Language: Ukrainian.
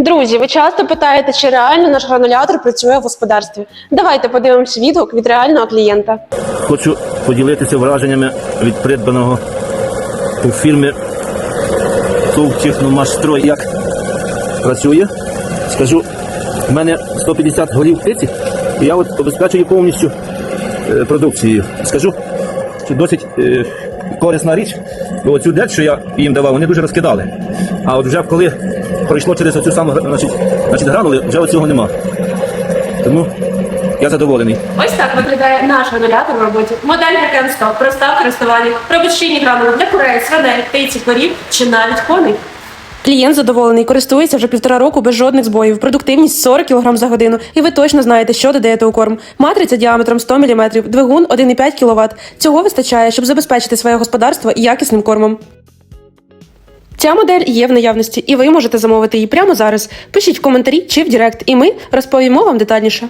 Друзі, ви часто питаєте, чи реально наш гранулятор працює в господарстві. Давайте подивимось відгук від реального клієнта. Хочу поділитися враженнями від придбаного у фірмі Техномашстрой. Як працює? Скажу, в мене 150 голів птиці, і я от обезпечую повністю е, продукцією. Скажу, що досить е, корисна річ, бо цю дерть, що я їм давав, вони дуже розкидали. А от вже коли пройшло через оцю саму значить, значить, гранули, вже оцього нема. Тому я задоволений. Ось так виглядає наш гранулятор в роботі. Модель Ген-100, проста в користуванні, робить щільні гранули для курей, свиней, птиці, корів чи навіть коней. Клієнт задоволений, користується вже півтора року без жодних збоїв. Продуктивність 40 кг за годину. І ви точно знаєте, що додаєте у корм. Матриця діаметром 100 мм, двигун 1,5 кВт. Цього вистачає, щоб забезпечити своє господарство якісним кормом. Ця модель є в наявності, і ви можете замовити її прямо зараз. Пишіть в коментарі чи в Директ, і ми розповімо вам детальніше.